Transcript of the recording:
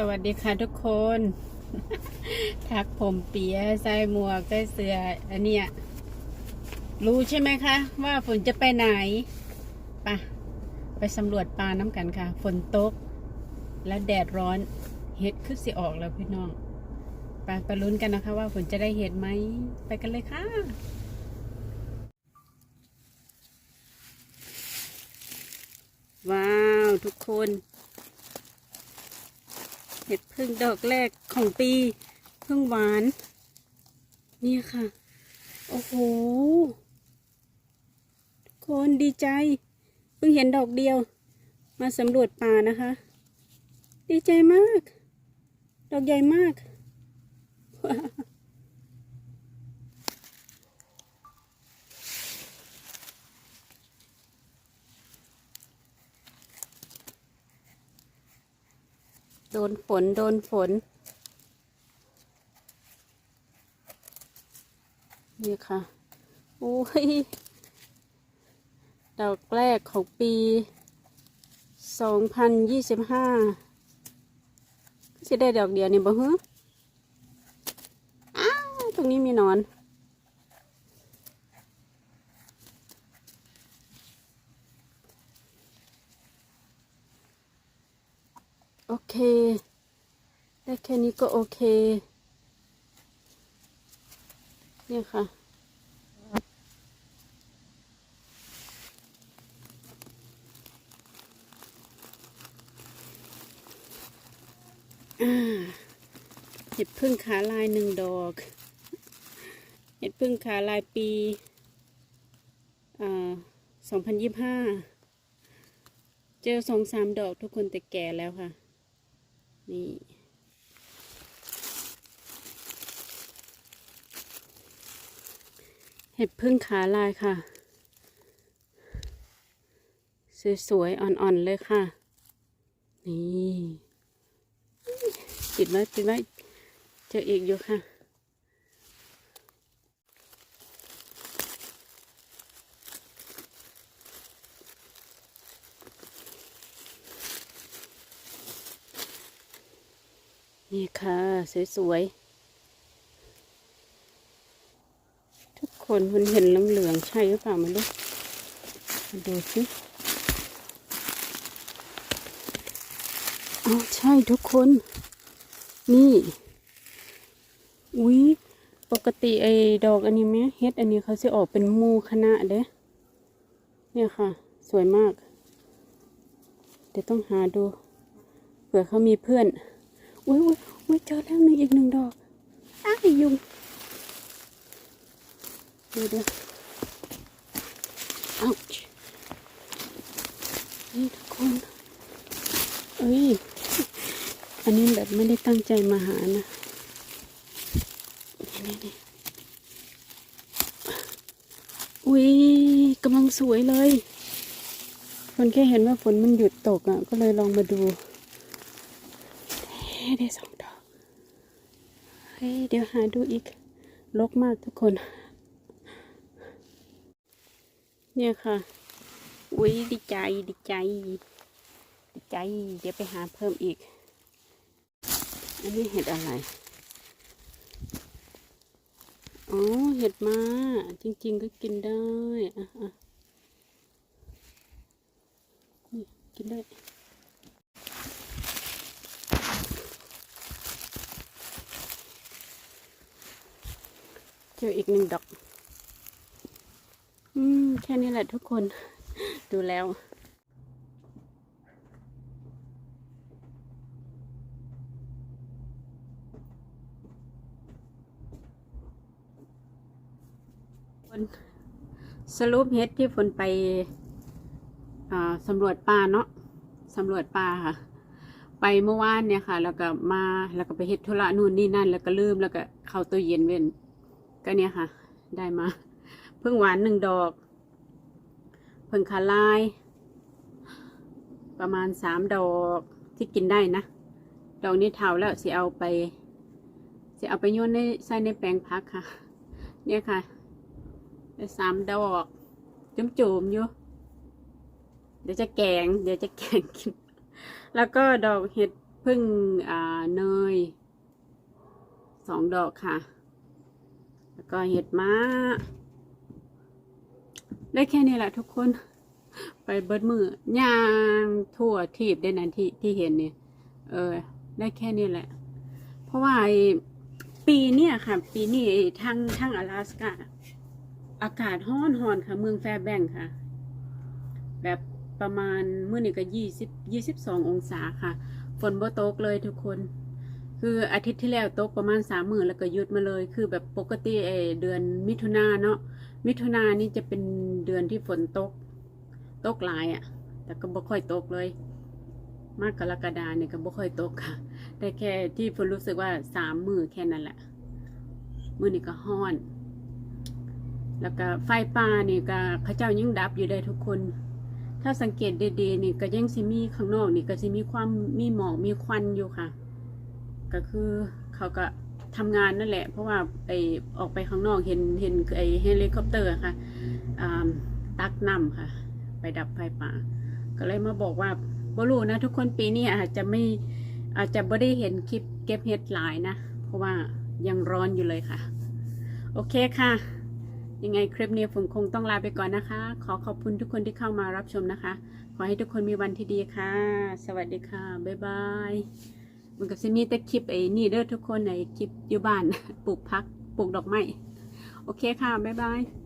สวัสดีค่ะทุกคน ทักผมเปียใส่หมวกใส่เสื้ออันเนี้ยรู้ใช่ไหมคะ ว่าฝนจะไปไหนปะไปสำรวจปลาน้ำกันค่ะ ฝนตก และแดดร้อนเห็ดขึ้นสิออกแล้วพี่น้องไปไปลุ้นกันนะคะ ว่าฝนจะได้เห็ดไหม ไปกันเลยค่ะว้าว ทุกคน เห็ดพึ่งดอกแรกของปีพึ่งหวาน นี่ค่ะ โอ้โหคนดีใจ เพิ่งเห็นดอกเดียว มาสำรวจป่านะคะ ดีใจมาก ดอกใหญ่มาก ดนฝนโดนฝน นี่ค่ะโอ้ยดอกแรกของปี 2025จะได้ดอกเดียวนี่บ่ฮะอ้าว ตรงนี้มีหนอน โอเค ได้แค่นี้ก็โอเค เนี่ยค่ะ เห็ดพึ่งขาลายหนึ่งดอก เห็ดพึ่งขาลายปีสองพันยี่ห้า เจอสองสามดอกทุกคนแต่แก่แล้วค่ะ นี่เห็ดพึ่งขาลายค่ะ สวยๆ อ่อนๆ เลยค่ะ นี่ปิดไว้ปิดไว้เจออีกอยู่ค่ะ นี่ค่ะ สวยๆ ทุกคนมันเห็นเหลืองๆใช่หรือเปล่าไม่รู้มาดูสิอ๋อใช่ทุกคน นี่ อุ๊ยปกติไอ้ดอกอันนี้ไหมเฮ็ดอันนี้เขาจะออกเป็นมูคณะเด้เนี่ยค่ะ สวยมาก เดี๋ยวต้องหาดู เผื่อเขามีเพื่อน อุ้ยอุ้ยอุ้ยเจอแล้วหนึ่งอีกหนึ่งดอกอ้ายยุงเดี๋ยวเดี๋ยวอ้าวนี่ทุกคนเอ้ยอันนี้แบบไม่ได้ตั้งใจมาหานะนี่นี่นี่อุ้ยกำลังสวยเลยคนแค่เห็นว่าฝนมันหยุดตกอะ ก็เลยลองมาดู ได้สองดอกเฮ้ยเดี๋ยวหาดูอีกลกมากทุกคน เนี่ยค่ะอุ้ยดีใจดีใจ ดีใจ เดี๋ยวไปหาเพิ่มอีก อันนี้เห็ดอะไรอ๋อเห็ดมาจริง ๆ ก็กินได้อะอะกินได้ เจออีกหนึ่งดอก อืม แค่นี้แหละทุกคน ดูแล้วนสรุปเฮ็ดที่ฝนไปสำรวจป่าเนาะสำรวจป่าค่ะ ไปเมื่อวานเนี่ยค่ะ แล้วก็มาแล้วก็ไปเฮ็ดธุระนู่นนี่นั่น แล้วก็ลืมแล้วก็เข้าตู้เย็นเว้น ก็เนี่ยค่ะ ได้มา เพิ่งหวานหนึ่งดอก เพิ่งขาลาย ประมาณสามดอกที่กินได้นะ ดอกนี้เท่าแล้วสิเอาไปสิเอาไปโยนในใส่ในแปลงพักค่ะ เนี่ยค่ะได้สามดอกจุ่มจุ่มๆอยู่ เดี๋ยวจะแกง เดี๋ยวจะแกงกิน แล้วก็ดอกเห็ดพึ่งอ่าเนยสองดอกค่ะ แล้วก็เห็ดมา้า ได้แค่นี้แหละทุกคน ไปเบิดมือย่างทั่วทีบได้นั้นที่ที่เห็นเนี่ย เออ ได้แค่นี้แหละ เพราะว่าปีเนี่ยค่ะ ปีนี้ทางทั้งอลาสกาอากาศห้อนหอนค่ะ เมืองแฟร์แบงค์ค่ะ แบบประมาณเมื่อนี่ก็ยี่สิบยี่สิบสององศาค่ะ ฝนบ่ตกเลยทุกคน คืออาทิตย์ที่แล้วตกประมาณสามหมื่นแล้วก็หยุดมาเลย คือแบบปกติไอเดือนมิถุนาเนาะมิถุนานี่จะเป็นเดือนที่ฝนตก ตกหลายอะ่ะ แต่ก็บ่ค่อยตกเลย มากกรกฎาเนี่ยก็บ่ค่อยตกค่ะ แต่แค่ที่ฝนรู้สึกว่าสามมือแค่นั้นแหละมือนี่ก็ห้อน แล้วก็ไฟป่านี่ก็เขาเจ้ายังดับอยู่ได้ทุกคน ถ้าสังเกตดีๆนี่ก็ยังสิมีข้างนอกนี่ก็สิมีความมีหมอกมีควันอยู่ค่ะ ก็คือเขาก็ทำงานนั่นแหละ เพราะว่าไอออกไปข้างนอกเห็นเห็นไอเฮลิคอปเตอร์ค่ะตักน้ำค่ะ ไปดับไฟป่า ก็เลยมาบอกว่าบรูนะ ทุกคนปีนี้อาจจะไม่อาจจะไม่ได้เห็นคลิปเก็บเห็ดหลายนะ เพราะว่ายังร้อนอยู่เลยค่ะ โอเคค่ะ ยังไงคลิปนี้ผมคงต้องลาไปก่อนนะคะ ขอขอบคุณทุกคนที่เข้ามารับชมนะคะ ขอให้ทุกคนมีวันที่ดีค่ะ สวัสดีค่ะ บ๊ายบาย มันก็จะมีแต่คลิปไอ้นี่เด้อทุกคนในคลิปอยู่บ้านปลูกพักปลูกดอกไม้โอเคค่ะ บ๊ายบาย